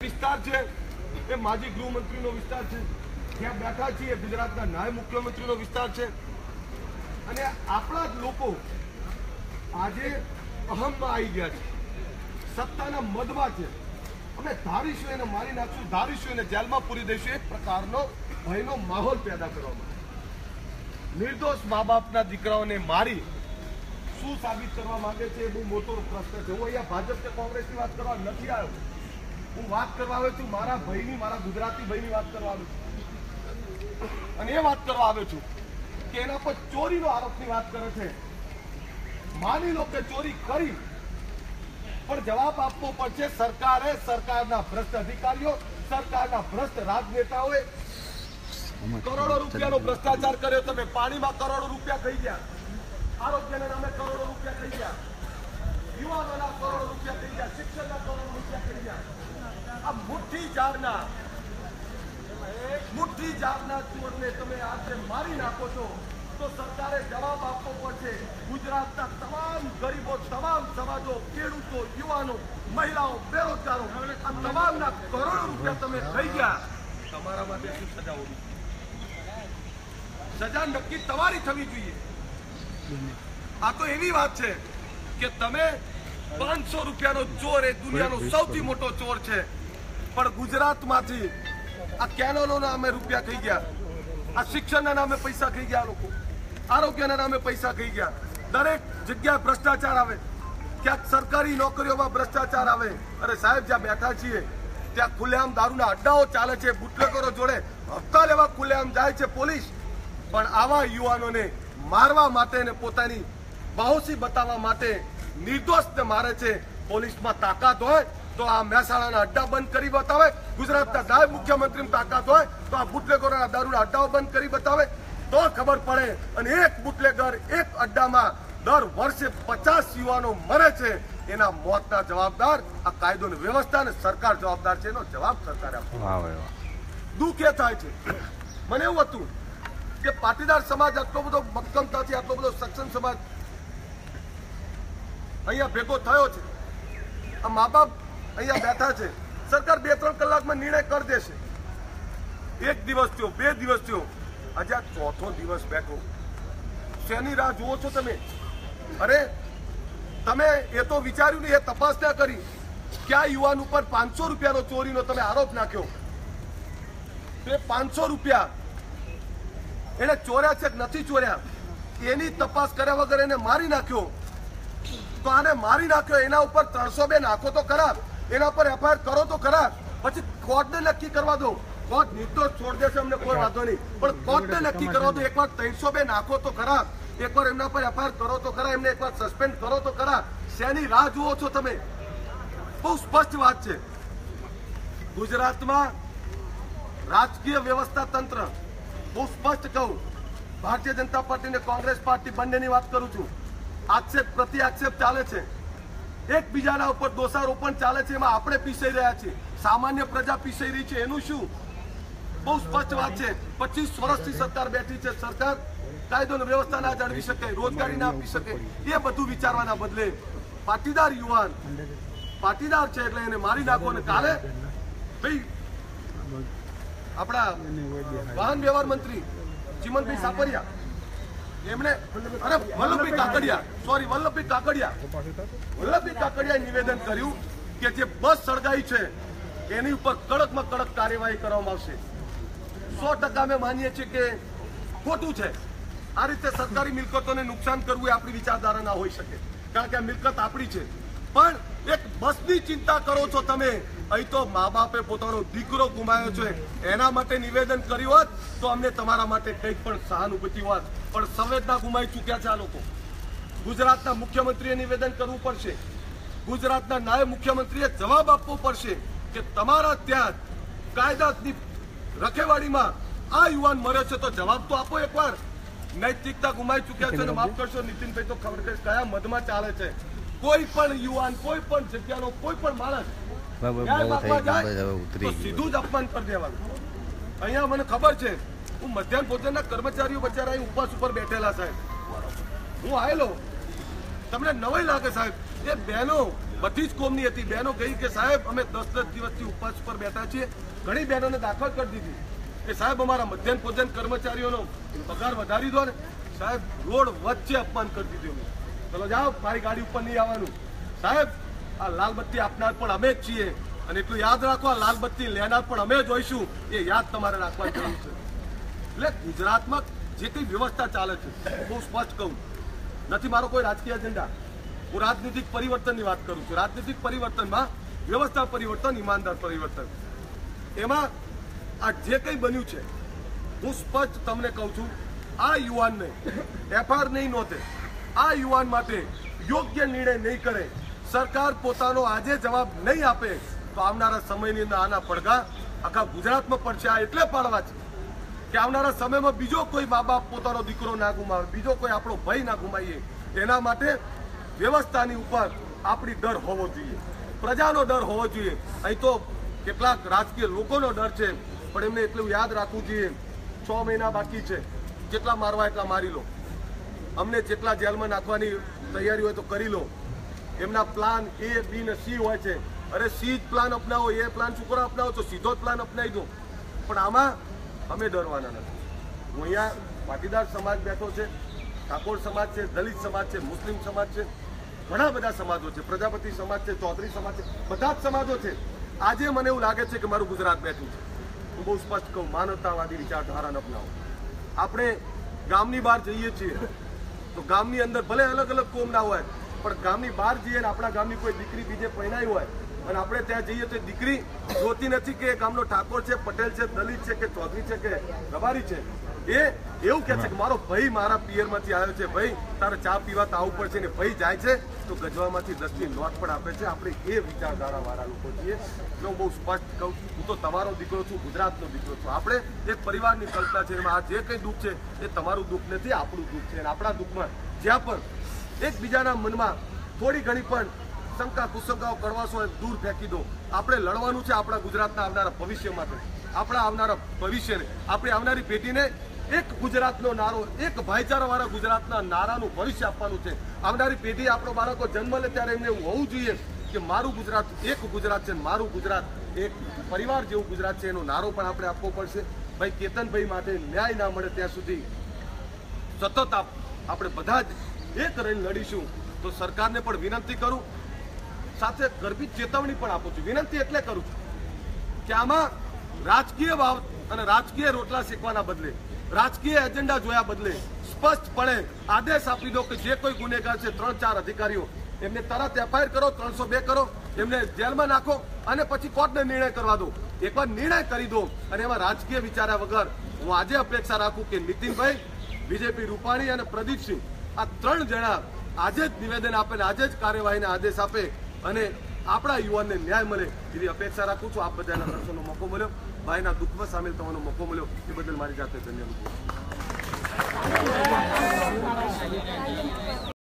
વિસ્તાર છે. એ માજી ગૃહમંત્રીનો વિસ્તાર છે. જ્યાં બેઠા છીએ. ગુજરાતના નાયબ મુખ્યમંત્રીનો વિસ્તાર છે. અને આપણા જ લોકો આજે અહમમાં આવી ગયા છે. સત્તાના મદમાં છે. અમે ધારીશું એને મારી નાખશું, ધારીશું એને જેલમાં પૂરી દઈશું. એક પ્રકારનો ભયનો માહોલ પેદા કરવામાં નિર્દોષ મા બાપના દીકરાઓને મારી શું સાબિત કરવા માંગે છે એ બહુ મોટો પ્રશ્ન છે. હું અહીંયા ભાજપ કે કોંગ્રેસની વાત કરવા નથી આવ્યો. હું વાત કરવા આવ્યો છું, મારા ભાઈની, મારા ગુજરાતી ભાઈની વાત કરવા આવ્યો છું. અને એ વાત કરવા આવ્યો છું કે એના પર ચોરીનો આરોપની વાત કરે છે. માની લો કે ચોરી કરી, પણ જવાબ આપવો પડશે સરકારે, સરકારના ભ્રષ્ટ અધિકારીઓ, સરકારના ભ્રષ્ટ રાજનેતાઓએ. કરોડો રૂપિયાનો ભ્રષ્ટાચાર કર્યો, તમે પાણીમાં કરોડો રૂપિયા થઈ ગયા. આરોગ્યના નામે કરોડો રૂપિયા થઈ ગયા. યુવાનોના કરોડો રૂપિયા થઈ ગયા. શિક્ષણના કરોડો રૂપિયા થઈ ગયા. આ મુઠ્ઠી જારના મુઠ્ઠી જાળના ચોરને તમે આજે મારી નાખો છો તો સરકારે જવાબ આપવો પડશે. ગુજરાતના તમામ ગરીબો તમામ સમાજો ખેડૂતો યુવાનો મહિલાઓ બેરોજગારો આ તમામના કરોડો રૂપિયા તમે થઈ ગયા. તમારા માટે શું સજા હોવી સજા નક્કી તમારી થવી જોઈએ. આ તો એવી વાત છે કે તમે પાંચસો રૂપિયાનો ચોર એ દુનિયાનો સૌથી મોટો ચોર છે. પણ ગુજરાતમાંથી આ કેનોનો નામે રૂપિયા ખાઈ ગયા. આ શિક્ષણના નામે પૈસા ખાઈ ગયા લોકો. આરોગ્યના નામે પૈસા ખાઈ ગયા. દરેક જગ્યાએ ભ્રષ્ટાચાર આવે. ક્યાંક સરકારી નોકરીઓમાં ભ્રષ્ટાચાર આવે. અરે સાહેબ, જ્યાં બેઠા છીએ, ત્યાં ખુલ્લેઆમ દારૂના અડ્ડાઓ ચાલે છે બુટલેકરો જોડે હપ્તા લેવા ખુલ્લેઆમ જાય છે પોલીસ. પણ આવા યુવાનોને મારવા માટે ને પોતાની બાહુસી બતાવવા માટે નિર્દોષને મારે છે. પોલીસમાં તાકાત હોય તો આ મહેસાણાના અડ્ડા બંધ કરી બતાવે. ગુજરાતના નાયબ મુખ્યમંત્રીની તાકાત હોય તો આ બુટલેગરોના દારૂના અડ્ડાઓ બંધ કરી બતાવે. તો ખબર પડે અને એક બુટલેગર એક અડ્ડામાં દર વર્ષે પચાસ યુવાનો મરે છે. એના મોતના જવાબદાર આ કાયદો વ્યવસ્થા અને સરકાર જવાબદાર છે એનો જવાબ સરકારે આપવો. દુઃખ એ થાય છે. મને એવું હતું કે પાટીદાર સમાજ આટલો બધો મક્કમતાથી આટલો બધો સક્ષમ સમાજ અહીંયા ભેગો થયો છે. આ મા બાપ અહીંયા બેઠા છે. સરકાર બે ત્રણ કલાકમાં નિર્ણય કરી દેશે. એક દિવસ થયો, બે દિવસ થયો. આજે આ ચોથો દિવસ બેઠો. શેની રાહ જુઓ છો તમે? અરે, તમે એ તો વિચાર્યું નહીં, એ તપાસ ના કરી. ક્યાં યુવાન ઉપર પાંચસો રૂપિયાનો ચોરીનો તમે આરોપ નાખ્યો? તે પાંચસો રૂપિયા. એને ચોર્યા છે કે નથી ચોર્યા? એની તપાસ કર્યા વગર એને મારી નાખ્યો. તો આને મારી નાખ્યો, એના ઉપર ત્રણસો બે નાખો તો ખરા. એના પર એફઆઈઆર કરો તો ખરા. પછી કોર્ટને નક્કી કરવા દો. કોર્ટ નિર્દોષ છોડ દેશે અમને કોઈ વાંધો નહીં. પણ કોર્ટને નક્કી કરવા દો. એકવાર ત્રણસો બે નાખો તો ખરા. એકવાર એમના પર એફઆઈઆર કરો તો ખરા. એમને એકવાર સસ્પેન્ડ કરો તો ખરા. શેની રાહ જુઓ છો તમે? બહુ સ્પષ્ટ વાત છે. ગુજરાતમાં રાજકીય વ્યવસ્થા તંત્ર હું સ્પષ્ટ કહું. ભારતીય જનતા પાર્ટી અને કોંગ્રેસ પાર્ટી બંનેની વાત કરું છું. આક્ષેપ પ્રતિ આક્ષેપ ચાલે છે. એકબીજાના ઉપર દોષારોપણ ચાલે છે, એમાં આપણે પીસાઈ રહ્યા છીએ. સામાન્ય પ્રજા પીસાઈ રહી છે, એનું શું? બહુ સ્પષ્ટ વાત છે. પચીસ વર્ષથી સરકાર બેઠી છે. સરકાર કાયદો વ્યવસ્થા ના જાળવી શકે, રોજગારી ના આપી શકે, એ બધું વિચારવાના બદલે પાટીદાર યુવાન, પાટીદાર છે એટલે એને મારી નાખો અને કાલે ભાઈ, આપણા વાહન વ્યવહાર મંત્રી ચિમનભાઈ સાપરિયા એમણે અરે વલ્લભભાઈ કાકડિયા સોરી વલ્લભભાઈ કાકડિયા. વલ્લભભાઈ કાકડિયાએ નિવેદન કર્યું કે જે બસ સળગાઈ છે, એની ઉપર કડકમાં કડક કાર્યવાહી કરવામાં આવશે. સો ટકા અમે માનીએ છીએ કે ખોટું છે. આ રીતે સરકારી મિલકતોને નુકસાન કરવું એ આપણી વિચારધારા ના હોઈ શકે. કારણ કે આ મિલકત આપણી છે. પણ બસની ચિંતા કરો છો તમે. અહીં તો મા બાપે પોતાનો દીકરો ગુમાવ્યો છે. એના માટે નિવેદન કર્યું હોત તો અમને તમારા માટે કંઈક પણ સહાનુભૂતિ હોત. પણ સંવેદના ગુમાવી ચૂક્યા છે આ લોકો. ગુજરાતના મુખ્યમંત્રીએ નિવેદન કરવું પડશે. ગુજરાતના નાયબ મુખ્યમંત્રીએ જવાબ આપવો પડશે કે તમારા ત્યાં કાયદાની રખેવાડીમાં આ યુવાન મર્યો છે તો જવાબ તો આપો એકવાર. નૈતિકતા ગુમાવી ચૂક્યા છે માફ કરશો નીતિનભાઈ તો ખબર કયા મધમાં ચાલે છે. કોઈ પણ યુવાન કોઈ પણ જગ્યાનો કોઈ પણ માણસ સીધું જ અપમાન કરી દેવાનું. અહીંયા મને ખબર છે હું મધ્યાહન ભોજનના કર્મચારીઓ બચારા અહીં ઉપવાસ ઉપર બેઠેલા સાહેબ. હું આવેલો તમને નવાઈ લાગે સાહેબ? એ બહેનો બધી જ કોમની હતી. બહેનો ગઈ કે સાહેબ અમે દસ દસ દિવસથી ઉપવાસ ઉપર બેઠા છીએ. ઘણી બહેનોને દાખલ કરી દીધી કે સાહેબ અમારા મધ્યાહન ભોજન કર્મચારીઓનો પગાર વધારી દો ને. સાહેબ રોડ વચ્ચે અપમાન કરી દીધું. ચલો જાઓ, મારી ગાડી ઉપર નહીં આવવાનું. સાહેબ, આ લાલ બત્તી આપનાર પણ અમે જ છીએ અને એટલું યાદ રાખો, આ લાલ બત્તી લેનાર પણ અમે જ હોઈશું. એ યાદ તમારે રાખવાની જરૂર છે. એટલે ગુજરાતમાં જે કઈ વ્યવસ્થા ચાલે છે બહુ સ્પષ્ટ કહું. નથી, મારો કોઈ રાજકીય એજન્ડા હું રાજનીતિક પરિવર્તનની વાત કરું છું. રાજનીતિક પરિવર્તનમાં વ્યવસ્થા પરિવર્તન, ઈમાનદાર પરિવર્તન. એમાં આ જે કંઈ બન્યું છે, હું સ્પષ્ટ તમને કહું છું, આ યુવાનને એફઆર નહીં નોંધે. આ યુવાન માટે યોગ્ય નિર્ણય નહીં કરે. સરકાર પોતાનો આજે જવાબ નહીં આપે તો આવનારા સમયની અંદર આના પડઘા આખા ગુજરાતમાં પડશે. આ એટલે પાડવા છે કે આવનારા સમયમાં બીજો કોઈ મા બાપ પોતાનો દીકરો ના ગુમાવે, બીજો કોઈ આપણો ભય ના ગુમાવીએ. એના માટે વ્યવસ્થાની ઉપર આપણી ડર હોવો જોઈએ. પ્રજાનો ડર હોવો જોઈએ. અહીં તો કેટલાક રાજકીય લોકોનો ડર છે, પણ એમને એટલું યાદ રાખવું જોઈએ. છ મહિના બાકી છે. જેટલા મારવા એટલા મારી લો. અમને જેટલા જેલમાં નાખવાની તૈયારી હોય તો કરી લો. એમના પ્લાન એ બી ને સી હોય છે. અરે સી જ પ્લાન અપનાવો એ પ્લાન શું કરો અપનાવો તો સીધો જ પ્લાન અપનાવી દો. પણ આમાં અમે ડરવાના નથી. હું અહીંયા પાટીદાર સમાજ બેઠો છે, ઠાકોર સમાજ છે, દલિત સમાજ છે, મુસ્લિમ સમાજ છે, ઘણા બધા સમાજો છે, પ્રજાપતિ સમાજ છે, ચૌધરી સમાજ છે, બધા જ સમાજો છે. આજે મને એવું લાગે છે કે મારું ગુજરાત બેઠું છે. હું બહુ સ્પષ્ટ કહું, માનવતાવાદી વિચારધારાને અપનાવો. આપણે ગામની બહાર જઈએ છીએ. તો ગામની અંદર ભલે અલગ અલગ કોમના હોય, પણ ગામની બહાર જઈએ ને આપણા ગામની કોઈ દીકરી બીજે પહેરાઈ હોય, અને આપણે ત્યાં જઈએ તો દીકરી જોતી નથી કે ગામનો ઠાકોર છે, પટેલ છે, દલિત છે કે ચૌધરી છે કે રબારી છે. એ, એવું કે છે કે મારો ભાઈ મારા પિયરમાંથી આવ્યો છે, ભાઈ, તારે ચા પીવા તો આવવું પડશે ને ભાઈ જાય છે, તો ગજવામાંથી દસની નોટ પણ આપે છે. આપણે એ વિચારધારા વાળા લોકો છીએ. એટલે હું બહુ સ્પષ્ટ કહું છું, હું તો તમારો દીકરો છું, ગુજરાતનો દીકરો છું. આપણે એક પરિવારની કલ્પના છે, એમાં આ જે કંઈ દુઃખ છે, એ તમારું દુઃખ નથી, આપણું દુઃખ છે. અને આપણા દુઃખમાં જ્યાં પણ એકબીજાના મનમાં થોડી ઘણી પણ શંકા કુશંકાઓ કડવાશો એ દૂર ફેંકી દો. આપણે લડવાનું છે આપણા ગુજરાતના આવનારા ભવિષ્ય માટે. આપણા આવનારા ભવિષ્યને. આપણી આવનારી પેઢીને એક ગુજરાતનો નારો, એક ભાઈચારાવાળા ગુજરાતના નારાનું ભવિષ્ય આપવાનું છે. આવનારી પેઢી આપણો બાળકો જન્મ લે ત્યારે એમને એવું હોવું જોઈએ કે મારું ગુજરાત એક ગુજરાત છે મારું ગુજરાત એક પરિવાર જેવું ગુજરાત છે. એનો નારો પણ આપણે આપવો પડશે. ભાઈ કેતનભાઈ માટે ન્યાય ના મળે ત્યાં સુધી સતત આપ, આપણે બધા જ એક રહીને લડીશું. તો સરકારને પણ વિનંતી કરું. સાથે ગર્ભિત ચેતવણી પણ આપું છું. વિનંતી એટલે કરું છું કે આમાં રાજકીય વાવ અને રાજકીય રોટલા શેકવાના બદલે, રાજકીય એજન્ડા જોયા બદલે સ્પષ્ટપણે આદેશ આપી દો કે જે કોઈ ગુનેગાર છે, ત્રણ ચાર અધિકારીઓ, એમને તરત એફઆઈઆર કરો, ત્રણસો બે કરો, એમને જેલમાં નાખો અને પછી કોર્ટને નિર્ણય કરવા દો. એકવાર નિર્ણય કરી દો અને એમાં રાજકીય વિચાર્યા વગર હું આજે અપેક્ષા રાખું કે નીતિનભાઈ બીજેપી રૂપાણી અને પ્રદીપસિંહ આ ત્રણ જણા આજે જ નિવેદન આપે આજે જ કાર્યવાહીને આદેશ આપે અને આપણા યુવાનને ન્યાય મળે એવી અપેક્ષા રાખું છું. આપ બધાના દર્શનનો મોકો મળ્યો. ભાઈના દુઃખમાં સામેલ થવાનો મોકો મળ્યો. એ બદલ મારી જાતે ધન્યવાદ